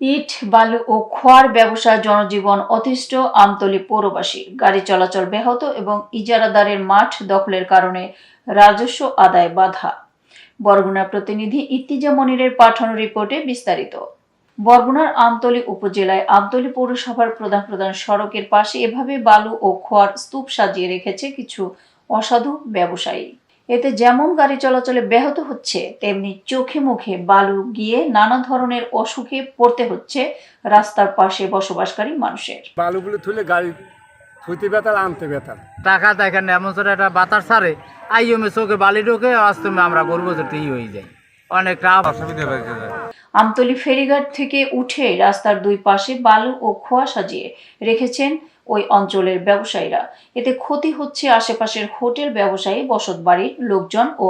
ইট, বালু ও খোয়ার ব্যবসায় জনজীবন অতিষ্ঠ আমতলী পৌরবাসী। গাড়ি চলাচল ব্যাহত এবং ইজারাদারের মাঠ দখলের কারণে রাজস্ব আদায় বাধা। বরগুনা প্রতিনিধি ইত্তিজা মনিরের পাঠানো রিপোর্টে বিস্তারিত। বরগুনার আমতলী উপজেলায় আমতলী পৌরসভার প্রধান প্রধান সড়কের পাশে এভাবে বালু ও খোয়ার স্তূপ সাজিয়ে রেখেছে কিছু অসাধু ব্যবসায়ী। এতে যেমন গাড়ি চলাচলে ব্যাহত হচ্ছে তেমনি চোখে মুখে বালু গিয়ে নানা ধরনের অসুখে পড়তে হচ্ছে রাস্তার পাশে বসবাসকারী মানুষের। বালুগুলো তুলে গাড়ি থুইতে বেতাল আনতে বেতাল। টাকা দেখেন এমন ছোট একটা বাতাস ছাড়ে আইয়মে চোখে বালি ঢোকে আস্তমে আমরা গর্ব ই হয়ে যাই। আমতলী ফেরিঘাট থেকে উঠে রাস্তার দুই পাশে বালু ও খোয়া সাজিয়ে রেখেছেন ওই অঞ্চলের ব্যবসায়ীরা। এতে ক্ষতি হচ্ছে আশেপাশের হোটেল ব্যবসায়ী, বসতবাড়ির লোকজন ও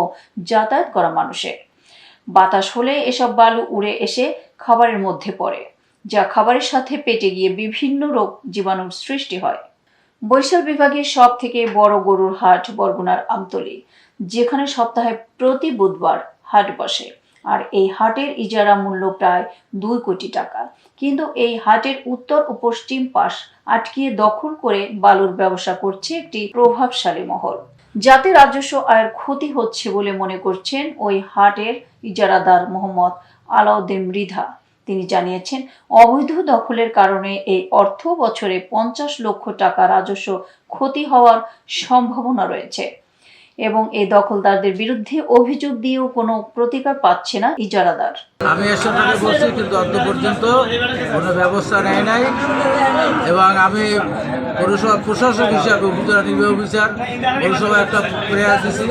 যাতায়াত করা মানুষের। বাতাস হলে এসব বালু উড়ে এসে খাবারের মধ্যে পড়ে, যা খাবারের সাথে পেটে গিয়ে বিভিন্ন রোগ জীবাণুর সৃষ্টি হয়। বরিশাল বিভাগের সব থেকে বড় গরুর হাট বরগুনার আমতলী, যেখানে সপ্তাহে প্রতি বুধবার হাট বসে। আর এই হাটের ইজারা মূল্য প্রায় দুই কোটি টাকা। কিন্তু এই হাটের উত্তর ও পশ্চিম পাশ আটকিয়ে দখল করে বালুর ব্যবসা করছে একটি প্রভাবশালী মহল। যাতে রাজস্ব আয়ের ক্ষতি হচ্ছে বলে মনে করছেন ওই হাটের ইজারাদার মোহাম্মদ আলাউদ্দিন মৃধা। তিনি জানিয়েছেন, অবৈধ দখলের কারণে এই অর্থ বছরে পঞ্চাশ লক্ষ টাকা রাজস্ব ক্ষতি হওয়ার সম্ভাবনা রয়েছে। এবং এই দখলদারদের বিরুদ্ধে অভিযোগ দিয়েও কোনো প্রতিকার পাচ্ছে না ইজারাদার। আমি এসব বলছি কিন্তু অন্ত পর্যন্ত কোনো ব্যবস্থা নেয় নাই এবং আমি পৌরসভা প্রশাসক হিসাবে উপজেলা নির্বাহী অফিসার পৌরসভা একটা প্রয়াস দিছি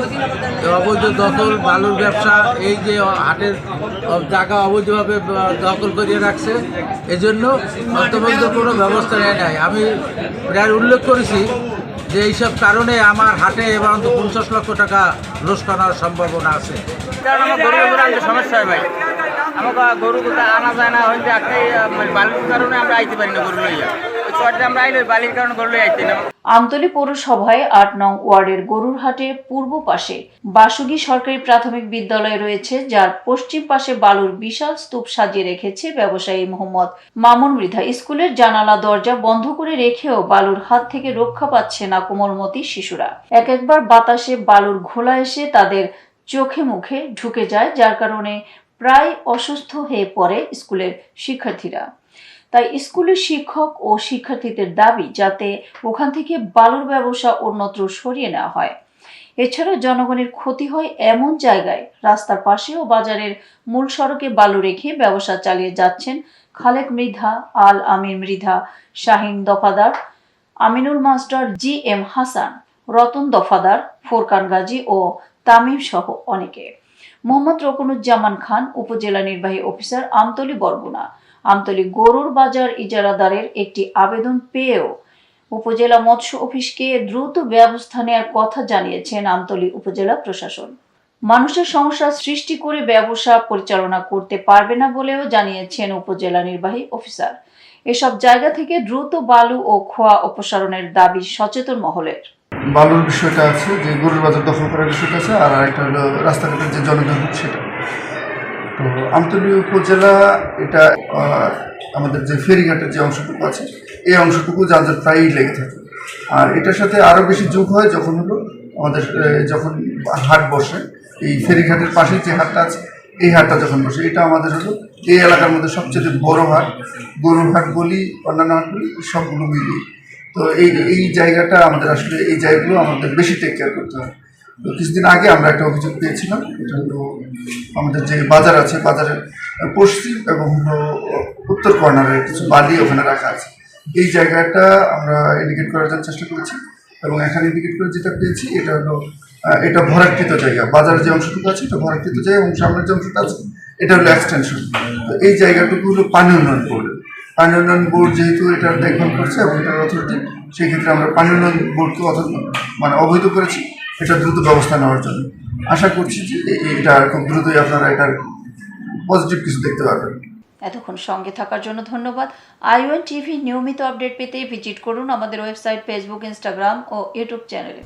অবৈধ দখল, বালুর ব্যবসা, এই যে হাটের জায়গা অবৈধভাবে দখল করিয়ে রাখছে, এজন্য অন্তর্বন্ধ কোনো ব্যবস্থা নেয় নাই। আমি প্রায় উল্লেখ করেছি যে এইসব কারণে আমার হাটে এবং পঞ্চাশ লক্ষ টাকা লোসকান হওয়ার সম্ভাবনা আছে। কারণ আমার গরু গরু সমস্যা হয় ভাই। আমাকে গরু গুলো আনা যায় না হইতে একটাই মানে বালির কারণে আমরা আইতে পারি না গরু লইয়া। আমতলী পৌরসভায় আট নং ওয়ার্ডের গরুরহাটের পূর্ব পাশে বাসুগী সরকারি প্রাথমিক বিদ্যালয় রয়েছে, যার পশ্চিম পাশে বালুর বিশাল স্তূপ সাজিয়ে রেখেছে ব্যবসায়ী মোহাম্মদ মামুন মৃধা। স্কুলের জানালা দরজা বন্ধ করে রেখেও বালুর হাত থেকে রক্ষা পাচ্ছে না কোমলমতি শিশুরা। এক একবার বাতাসে বালুর ঘোলা এসে তাদের চোখে মুখে ঢুকে যায়, যার কারণে প্রায় অসুস্থ হয়ে পড়ে স্কুলের শিক্ষার্থীরা। তাই স্কুলের শিক্ষক ও শিক্ষার্থীদের দাবি যাতে ওখান থেকে বালুর ব্যবসা অন্যত্র সরিয়ে নেওয়া হয়। এছাড়া জনগণের ক্ষতি হয় এমন জায়গায়, রাস্তার পাশে ও বাজারের মূল সড়কে বালু রেখে ব্যবসা চালিয়ে যাচ্ছেন Khalek Mridha, Al Amir Mridha, Shahin Dafadar, Aminul master, G M Hasan, Ratan Dafadar, Forkan Gazi ও তামিম সহ অনেকে। মোহাম্মদ রকুনুজ্জামান খান, উপজেলা নির্বাহী অফিসার আমতলী বরগুনা। আমতলী গরুর বাজার ইজারাদারের একটি আবেদন পেয়েও উপজেলা মৎস্য অফিসকে দ্রুত ব্যবস্থা নেওয়ার কথা জানিয়েছেন আমতলী উপজেলা প্রশাসন। মানুষের সমস্যা সৃষ্টি করে ব্যবসা পরিচালনা করতে পারবে না বলেও জানিয়েছেন উপজেলা নির্বাহী অফিসার। এসব জায়গা থেকে দ্রুত বালু ও খোয়া অপসারণের দাবি সচেতন মহলের। বালুর বিষয়টা আছে, যে গরুর বাজার দখল করার বিষয়টা আছে, আর আরেকটা হলো রাস্তাঘাটের যে জনদুর্ভোগ সেটা। তো আমতলী উপজেলা, এটা আমাদের যে ফেরিঘাটের যে অংশটুকু আছে, এই অংশটুকু যানজট প্রায়ই লেগে থাকে। আর এটার সাথে আরও বেশি যোগ হয় যখন হলো আমাদের যখন হাট বসে, এই ফেরিঘাটের পাশে যে হাটটা আছে, এই হাটটা যখন বসে, এটা আমাদের হলো এই এলাকার মধ্যে সবচেয়ে বড় হাট। গরুর হাট বলি, অন্যান্য হাট বলি, সবগুলো মিলিয়ে। তো এই এই জায়গাটা আমাদের আসলে, এই জায়গাগুলো আমাদের বেশি টেক কেয়ার করতে হয়। কিছুদিন আগে আমরা একটা অভিযোগ পেয়েছিলাম, এটা হলো আমাদের যে বাজার আছে, বাজারের পশ্চিম এবং হলো উত্তর কর্নারে কিছু বালি ওখানে রাখা আছে। এই জায়গাটা আমরা ইন্ডিকেট করার জন্য চেষ্টা করেছি এবং এখানে ইন্ডিকেট করে যেটা পেয়েছি, এটা হলো এটা ভরাকৃত জায়গা। বাজারের যে অংশটুকু আছে, এটা ভরাকৃত জায়গা এবং সামনের যে অংশটা আছে, এটা হলো এক্সটেনশন তো এই জায়গাটুকু হলো পানি উন্নয়ন বোর্ড। পানি উন্নয়ন বোর্ড যেহেতু এটা দেখভাল করছে এবং এটার অথরিটি সেই ক্ষেত্রে আমরা পানি উন্নয়ন বোর্ডকে অথ মানে অবৈধ করেছি। এটা দ্রুত ব্যবস্থা নেওয়ার জন্য। আশা করছি যে এটা খুব দ্রুতই আপনারা এটার পজিটিভ কিছু দেখতে পারবেন। এতক্ষণ সঙ্গে থাকার জন্য ধন্যবাদ। আইওএন টিভি নিয়মিত আপডেট পেতে ভিজিট করুন আমাদের ওয়েবসাইট, ফেসবুক, ইনস্টাগ্রাম ও ইউটিউব চ্যানেলে।